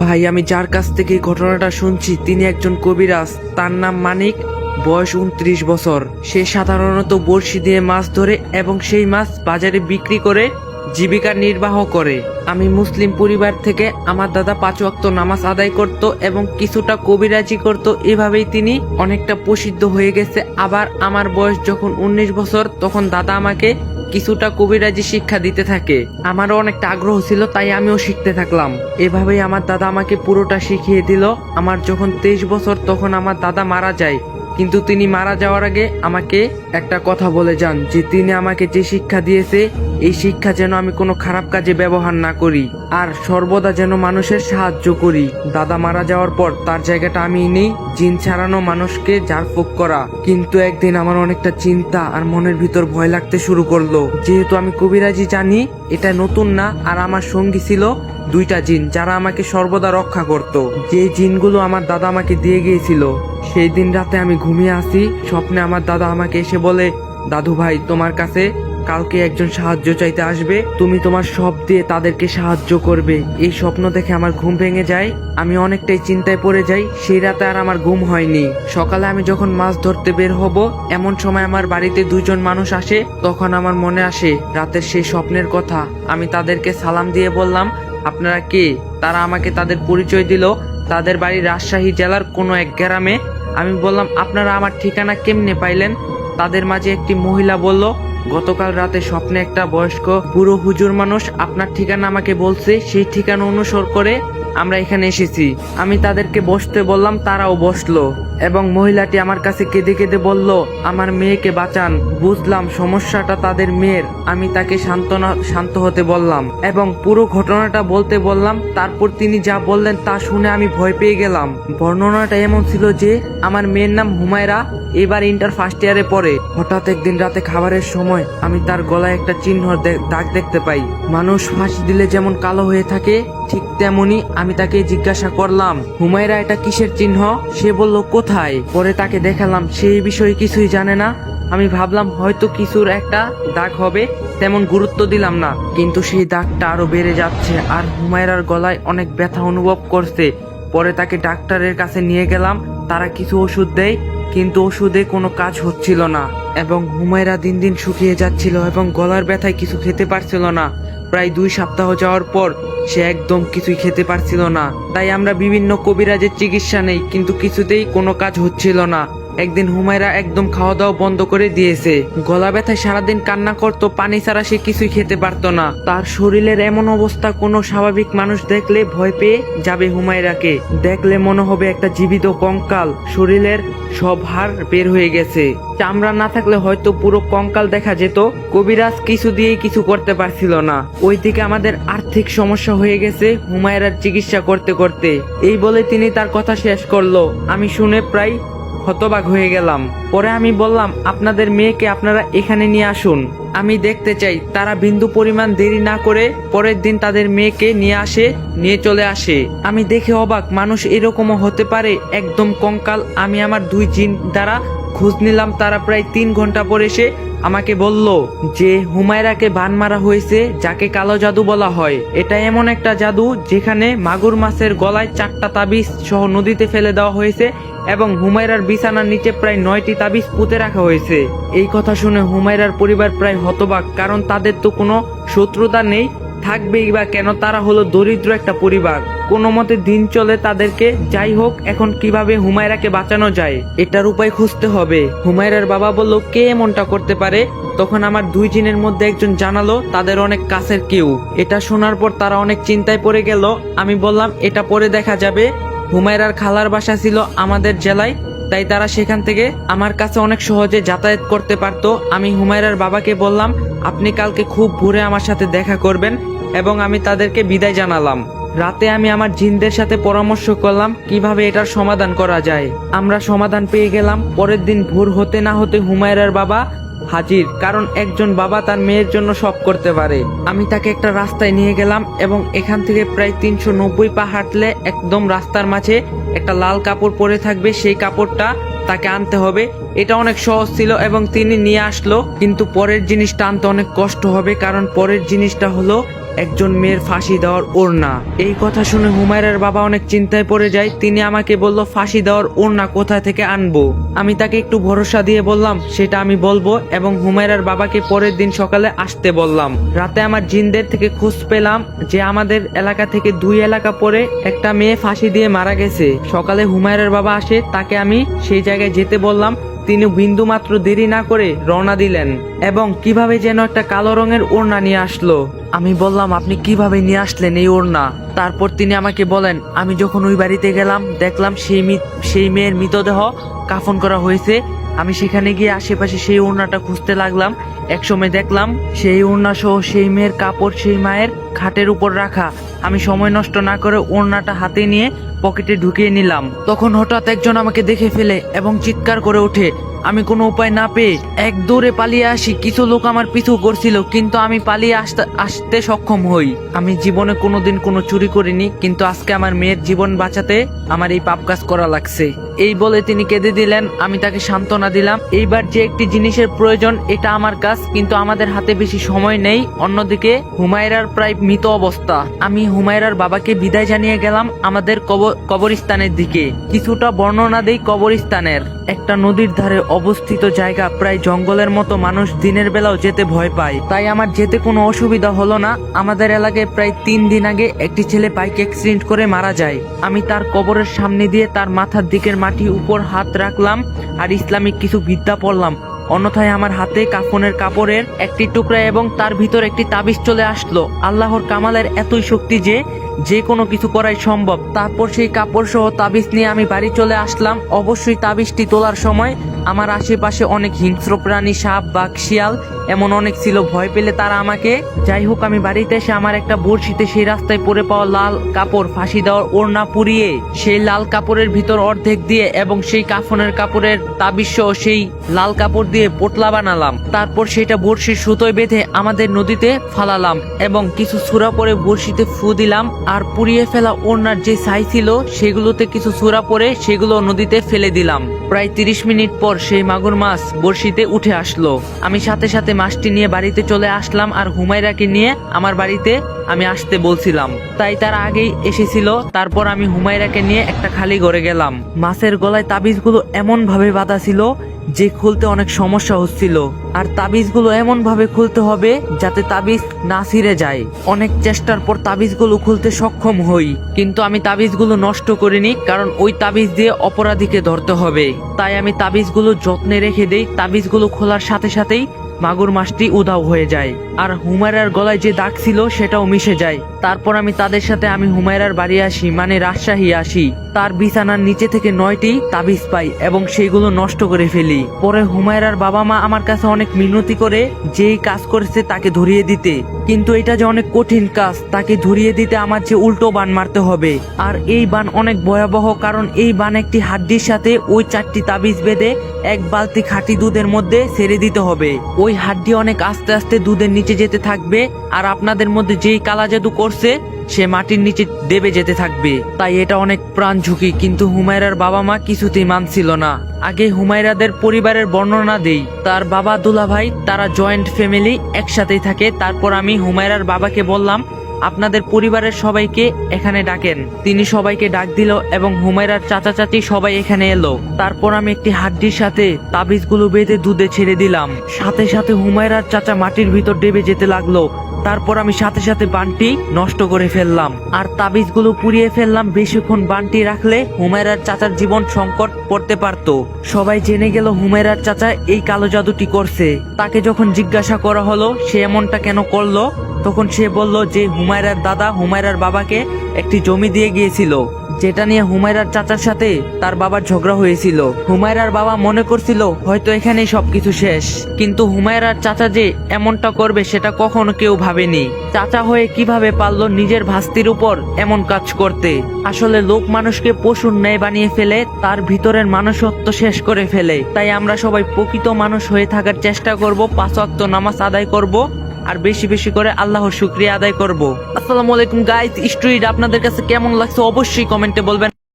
ভাই, আমি যার কাছ থেকে ঘটনাটা শুনছি, তিনি একজন কবিরাজ। তার নাম মানিক, বয়স উনত্রিশ বছর। সে সাধারণত বড়শি দিয়ে মাছ ধরে এবং সেই মাছ বাজারে বিক্রি করে জীবিকা নির্বাহ করে। আমি মুসলিম পরিবার থেকে আমার দাদা পাঁচ ওয়াক্ত নামাজ আদায় করত এবং কিছুটা কবিরাজি করত। এভাবেই তিনি অনেকটা প্রসিদ্ধ হয়ে গেছে। আবার আমার বয়স যখন উনিশ বছর, তখন দাদা আমাকে কিছুটা কবিরাজি শিক্ষা দিতে থাকে। আমারও অনেকটা আগ্রহ ছিল, তাই আমিও শিখতে থাকলাম। এভাবেই আমার দাদা আমাকে পুরোটা শিখিয়ে দিল। আমার যখন তেইশ বছর, তখন আমার দাদা মারা যায়। কিন্তু তিনি মারা যাওয়ার আগে আমাকে একটা কথা বলে যান, যে তিনি আমাকে যে শিক্ষা দিয়েছে, এই শিক্ষা যেন আমি কোনো খারাপ কাজে ব্যবহার না করি, আর সর্বদা যেন মানুষের সাহায্য করি। দাদা মারা যাওয়ার পর তার জায়গাটা আমি নেই, জিন ছাড়ানো মানুষকে ঝাড়ফুঁক করা। কিন্তু একদিন আমার অনেকটা চিন্তা আর মনের ভিতর ভয় লাগতে শুরু করল। যেহেতু আমি কবিরাজি জানি, এটা নতুন না, আর আমার সঙ্গী ছিল দুইটা জিন যারা আমাকে সর্বদা রক্ষা করত। যে জিনগুলো আমার দাদা আমাকে দিয়ে গিয়েছিল, সেই দিন রাতে আমি ঘুমিয়ে আসি স্বপ্নে আমার দাদা আমাকে এসে বলে, দাদু ভাই, তোমার কাছে কালকে একজন সাহায্য চাইতে আসবে। তুমি তোমার সব দিয়ে তাদেরকে সাহায্য করবে। এই স্বপ্ন দেখে আমার ঘুম ভেঙে যায়। আমি অনেকটাই চিন্তায় পড়ে যাই। সেই রাতে আর আমার ঘুম হয়নি। সকালে আমি যখন মাছ ধরতে বের হব, এমন সময় আমার বাড়িতে দুইজন মানুষ আসে। তখন আমার মনে আসে, রাতের সেই স্বপ্নের কথা। আমি তাদেরকে সালাম দিয়ে বললাম আপনারা কে? তারা আমাকে তাদের পরিচয় দিল। তাদের বাড়ি রাজশাহী জেলার কোনো এক গ্রামে। আমি বললাম, আপনারা আমার ঠিকানা কেমনে পাইলেন? তাদের মাঝে একটি মহিলা বলল, গতকাল রাতে স্বপ্নে একটা বয়স্ক বুড়ো হুজুর মানুষ আপনার ঠিকানা আমাকে বলছে, সেই ঠিকানা অনুসর করে আমরা এখানে এসেছি। আমি তাদেরকে বসতে বললাম, তারাও বসল। এবং মহিলাটি আমার কাছে কেঁদে কেঁদে বলল, আমার মেয়েকে বাঁচান। বুঝলাম সমস্যাটা তাদের মেয়ের। আমি তাকে সান্ত্বনা, শান্ত হতে বললাম। এবং পুরো ঘটনাটা বলতে বললাম, তারপর তিনি যা বললেন তা শুনে আমি ভয় পেয়ে গেলাম। বর্ণনাটা এমন ছিল যে, আমার মেয়ের নাম হুমায়রা, এবার ইন্টার ফার্স্ট ইয়ারে পড়ে। হঠাৎ একদিন রাতে খাবারের সময় আমি তার গলায় একটা চিহ্ন দাগ দেখতে পাই। মানুষ ফাঁসি দিলে যেমন কালো হয়ে থাকে, ঠিক তেমনি আমি তাকে জিজ্ঞাসা করলাম, হুমায়রা, এটা কিসের চিহ্ন? সে বলল, কোথায়? পরে তাকে দেখালাম, সে এই বিষয়ে কিছুই জানে না। আমি ভাবলাম, হয়তো কিছুর একটা দাগ হবে, তেমন গুরুত্ব দিলাম না। কিন্তু সেই দাগটা আরও বেড়ে যাচ্ছে আর হুমায়রার গলায় অনেক ব্যথা অনুভব করছে। পরে তাকে ডাক্তারের কাছে নিয়ে গেলাম, তারা কিছু ওষুধ দেয়, কিন্তু ওষুধে কোনো কাজ হচ্ছিল না। এবং হুমায়রা দিন দিন শুকিয়ে যাচ্ছিল এবং গলার ব্যথায় কিছু খেতে পারছিল না। প্রায় দুই সপ্তাহ যাওয়ার পর সে একদম কিছুই খেতে পারছিল না। তাই আমরা বিভিন্ন কবিরাজের চিকিৎসা নেই, কিন্তু কিছুতেই কোনো কাজ হচ্ছিল না। একদিন হুমায়রা একদম খাওয়া দাওয়া বন্ধ করে দিয়েছে। গলা ব্যথায় সারাদিন কান্না করতো, পানি ছাড়া সে কিছুই খেতে পারতো না। তার শরীরের এমন অবস্থা, কোনো স্বাভাবিক মানুষ দেখলে ভয় পেয়ে যাবে হুমায়রাকে। দেখলে মনে হবে একটা জীবিত কঙ্কাল। শরীরের সব হাড় বের হয়ে গেছে। চামড়া না থাকলে হয়তো পুরো কঙ্কাল দেখা যেত। কবিরাজ কিছু দিয়েই কিছু করতে পারছিল না। ওইদিকে আমাদের আর্থিক সমস্যা হয়ে গেছে হুমায়রার চিকিৎসা করতে করতে। এই বলে তিনি তার কথা শেষ করল। আমি শুনে প্রায় হতবাক হয়ে গেলাম। পরে আমি বললাম, আপনাদের মেয়েকে আপনারা এখানে নিয়ে আসুন। আমি দেখতে চাই, তারা বিন্দু পরিমাণ দেরি না করে পরের দিন তাদের মেয়েকে নিয়ে আসে, নিয়ে চলে আসে। আমি দেখে অবাক, মানুষ এরকমও হতে পারে, একদম কঙ্কাল, আমি আমার দুই জিন দ্বারা খোঁজ নিলাম, তারা প্রায় তিন ঘণ্টা পরে এসে আমাকে বলল যে হুমায়রাকে বান মারা হয়েছে, যাকে কালো জাদু বলা হয়। এটা এমন একটা জাদু যেখানে মাগুর মাছের গলায় চারটা তাবিজ সহ নদীতে ফেলে দেওয়া হয়েছে এবং হুমায়রার বিছানার নিচে প্রায় নয়টি তাবিজ পুঁতে রাখা হয়েছে। এই কথা শুনে হুমায়রার পরিবার প্রায় হতবাক, কারণ তাদের তো কোনো শত্রুতা নেই থাকবেই বা কেন? তারা হলো দরিদ্র একটা পরিবার। কোনো মতে দিন চলে তাদেরকে। যাই হোক, এখন কীভাবে হুমায়রাকে বাঁচানো যায়? এটার উপায় খুঁজতে হবে। হুমায়রার বাবা বলল, কে এমনটা করতে পারে? তখন আমার দুই জিনের মধ্যে একজন জানালো, তাদের অনেক কাছের কেউ। এটা শোনার পর তারা অনেক চিন্তায় পড়ে গেল। আমি বললাম, এটা পরে দেখা যাবে। হুমায়রার খালার বাসা ছিল আমাদের জেলায়, তাই তারা সেখান থেকে আমার কাছে অনেক সহজে যাতায়াত করতে পারতো। আমি হুমায়রার বাবাকে বললাম, আপনি কালকে খুব ভোরে আমার সাথে দেখা করবেন। এবং আমি তাদেরকে বিদায় জানালাম। রাতে আমি আমার জিনদের সাথে পরামর্শ করলাম, কীভাবে এটার সমাধান করা যায়। আমরা সমাধান পেয়ে গেলাম, পরের দিন ভোর হতে না হতে হুমায়রার বাবা হাজির, কারণ একজন বাবা তার মেয়ের জন্য সব করতে পারে। আমি তাকে একটা রাস্তায় নিয়ে গেলাম এবং এখান থেকে প্রায় তিনশো নব্বই পা হাঁটলে একদম রাস্তার মাঝে একটা লাল কাপড় পরে থাকবে, সেই কাপড়টা তাকে আনতে হবে। এটা অনেক সহজ ছিল এবং তিনি নিয়ে আসলো, কিন্তু পরের জিনিসটা আনতে অনেক কষ্ট হবে, কারণ পরের জিনিসটা হলো একজন মেয়ের ফাঁসি দেওয়ার ওড়না। এই কথা শুনে হুমায়রার বাবা অনেক চিন্তায় পড়ে যায়। তিনি আমাকে বলল, ফাঁসি দেওয়ার ওড়না কোথা থেকে আনব? আমি তাকে একটু ভরসা দিয়ে বললাম, সেটা আমি বলব। এবং হুমায়রার বাবাকে পরের দিন সকালে আসতে বললাম। রাতে আমার জিনদের থেকে খোঁজ পেলাম যে আমাদের এলাকা থেকে দুই এলাকা পরে একটা মেয়ে ফাঁসি দিয়ে মারা গেছে। সকালে হুমায়রার বাবা আসে, তাকে আমি সেই জায়গায় যেতে বললাম। তিনি বিন্দু মাত্র দেরি না করে রওনা দিলেন এবং কীভাবে যেন একটা কালো রঙের ওড়না নিয়ে আসলো। আমি বললাম, আপনি কীভাবে নিয়ে আসলেন এই ওড়না? তারপর তিনি আমাকে বলেন, আমি যখন ওই বাড়িতে গেলাম, দেখলাম সেই সেই মেয়ের মৃতদেহ কাফন করা হয়েছে। আমি সেখানে গিয়ে আশেপাশে সেই ওড়নাটা খুঁজতে লাগলাম একসময় দেখলাম সেই ওড়না সহ সেই মেয়ের কাপড় সেই মায়ের খাটের উপর রাখা। আমি সময় নষ্ট না করে ওড়নাটা হাতে নিয়ে পকেটে ঢুকিয়ে নিলাম। তখন হঠাৎ একজন আমাকে দেখে ফেলে এবং চিৎকার করে ওঠে। আমি কোনো উপায় না পেয়ে এক দৌড়ে পালিয়ে আসি। কিছু লোক আমার পিছু করছিল, কিন্তু আমি পালিয়ে আসতে আসতে সক্ষম হই। আমি জীবনে কোনোদিন কোনো চুরি করিনি, কিন্তু আজকে আমার মেয়ের জীবন বাঁচাতে আমার এই পাপ কাজ করা লাগছে। এই বলে তিনি কেঁদে দিলেন, আমি তাকে সান্ত্বনা দিলাম। এইবার যে একটি জিনিসের প্রয়োজন, এটা আমার কাজ, কিন্তু আমাদের হাতে বেশি সময় নেই। অন্যদিকে, হুমায়রার প্রায় মৃত অবস্থা। আমি হুমায়রার বাবাকে বিদায় জানিয়ে গেলাম আমাদের কব- কবরস্থানের দিকে। কিছুটা বর্ণনা দেই কবরস্থানের। একটা নদীর ধারে অবস্থিত জায়গা প্রায় জঙ্গলের মতো, মানুষ দিনের বেলাও যেতে ভয় পায়। তাই আমার যেতে কোনো অসুবিধা হলো না। আমাদের এলাকায় প্রায় তিন দিন আগে একটি ছেলে বাইক অ্যাক্সিডেন্ট করে মারা যায়। আমি তার কবরের সামনে দিয়ে তার মাথার দিকের মাটি উপর হাত রাখলাম আর ইসলামিক কিছু বিদ্যা পড়লাম। অন্যথায় আমার হাতে কাফনের কাপড়ের একটি টুকরা এবং তার ভিতর একটি তাবিজ চলে আসলো। আল্লাহর কামালের এতই শক্তি যে যে কোনো কিছু করাই সম্ভব। তারপর সেই কাপড় সহ তাবিজ নিয়ে আমি বাড়ি চলে আসলাম। অবশ্যই তাবিজটি তোলার সময় আমার আশেপাশে অনেক হিংস্র প্রাণী, সাপ, বাঘ, শিয়াল, এমন অনেক ছিল, ভয় পেলে তারা আমাকে, যাই হোক, আমি বাড়িতে এসে আমার একটা বড়শিতে সেই রাস্তায় পরে পাওয়া লাল কাপড়, ফাঁসি দেওয়ার ওড়না পুড়িয়ে, সেই লাল কাপড়ের ভিতর অর্ধেক দিয়ে এবং সেই কাফনের কাপড়ের তাবিজ সেই লাল কাপড় দিয়ে পোটলা বানালাম। তারপর সেটা বড়শির সুতোয় বেঁধে আমাদের নদীতে ফালালাম এবং কিছু সুরা পরে বড়শিতে ফু দিলাম আর পুড়িয়ে ফেলা ওড়নার যে ছাই ছিল, সেগুলোতে কিছু সুরা পরে সেগুলো নদীতে ফেলে দিলাম। প্রায় তিরিশ মিনিট পর সেই মাগুর মাছ বড়শিতে উঠে আসলো। আমি সাথে সাথে মাছটি নিয়ে বাড়িতে চলে আসলাম আর হুমায়রাকে নিয়ে আমার বাড়িতে আমি আসতে বলছিলাম। তাই তার আগেই এসেছিল, তারপর আমি হুমায়রাকে নিয়ে একটা খালি ঘরে গেলাম। মাছের গলায় তাবিজগুলো এমন ভাবে বাঁধা ছিল যে খুলতে অনেক সমস্যা হচ্ছিল, আর তাবিজগুলো এমন ভাবে খুলতে হবে যাতে তাবিজ না ছিঁড়ে যায়। অনেক চেষ্টার পর তাবিজগুলো খুলতে সক্ষম হই, কিন্তু আমি তাবিজগুলো নষ্ট করিনি, কারণ ওই তাবিজ দিয়ে অপরাধীকে ধরতে হবে। তাই আমি তাবিজগুলো যত্নে রেখে দেই, তাবিজগুলো খোলার সাথে সাথেই মাগুর মাছটি উধাও হয়ে যায়। আর হুমায়রার গলায় যে দাগ ছিল সেটাও মিশে যায়। তারপর আমি তাদের সাথে আমি হুমায়রার বাড়ি আসি মানে রাজশাহী আসি। তার বিছানার নিচে থেকে নয়টি তাবিজ পাই এবং সেইগুলো নষ্ট করে ফেলি। পরে হুমায়রার বাবা মা আমার কাছে অনেক মিনতি করে যেই কাজ করেছে তাকে ধরিয়ে দিতে। কিন্তু এটা যে অনেক কঠিন কাজ, তাকে ধরিয়ে দিতে আমার যে উল্টো বান মারতে হবে। আর এই বান অনেক ভয়াবহ কারণ এই বান একটি হাড্ডির সাথে ওই চারটি তাবিজ বেঁধে এক বালতি খাঁটি দুধের মধ্যে ছেড়ে দিতে হবে। ওই হাড্ডি অনেক আস্তে আস্তে দুধের নিচে যেতে থাকবে, আর আপনাদের মধ্যে যেই কালা জাদু করছে, সে মাটির নিচে দেবে যেতে থাকবে। তাই এটা অনেক প্রাণ ঝুঁকি, কিন্তু হুমায়রার বাবা মা কিছুতেই মানছিল না। আগে হুমায়রাদের পরিবারের বর্ণনা দেই। তার বাবা দুলাভাই, তারা জয়েন্ট ফ্যামিলি একসাথেই থাকে। তারপর আমি হুমায়রার বাবাকে বললাম আপনাদের পরিবারের সবাইকে এখানে ডাকেন। তিনি সবাইকে ডাক দিল এবং হুমায়রার চাচা চাচি সবাই এখানে এলো। তারপর আমি একটি হাড্ডির সাথে তাবিজগুলো বেঁধে দুধে ছেড়ে দিলাম। সাথে সাথে হুমায়রার চাচা মাটির ভিতর ডেবে যেতে লাগল। তারপর আমি সাথে সাথে বানটি নষ্ট করে ফেললাম। আর তাবিজগুলো পুড়িয়ে ফেললাম বেশিক্ষণ বানটি রাখলে হুমায়রার চাচার জীবন সংকট পড়তে পারত। সবাই জেনে গেল হুমায়রার চাচা এই কালো জাদুটি করছে। তাকে যখন জিজ্ঞাসা করা হলো, সে এমনটা কেন করল? তখন সে বলল যে হুমায়রার দাদা হুমায়রার বাবাকে একটি জমি দিয়ে গিয়েছিল, যেটা নিয়ে হুমায়রার চাচার সাথে তার বাবার ঝগড়া হয়েছিল। হুমায়রার বাবা মনে করছিল, হয়তো এখানেই সবকিছু শেষ। কিন্তু হুমায়রার চাচা যে এমনটা করবে, সেটা কখনো কেউ ভাবেনি। চাচা হয়ে কীভাবে পারল নিজের ভাস্তির উপর এমন কাজ করতে? আসলে লোক মানুষকে পশুর ন্যায় বানিয়ে ফেলে, তার ভিতরের মানুষত্ব শেষ করে ফেলে। তাই আমরা সবাই প্রকৃত মানুষ হয়ে থাকার চেষ্টা করব, পাঁচ ওয়াক্ত নামাজ আদায় করব আর বেশি বেশি করে আল্লাহ শুক্রিয়া আদায় করব। আসসালামু আলাইকুম গাইস স্টোরিটা আপনাদের কাছে কেমন লাগছে অবশ্যই কমেন্টে বলবেন।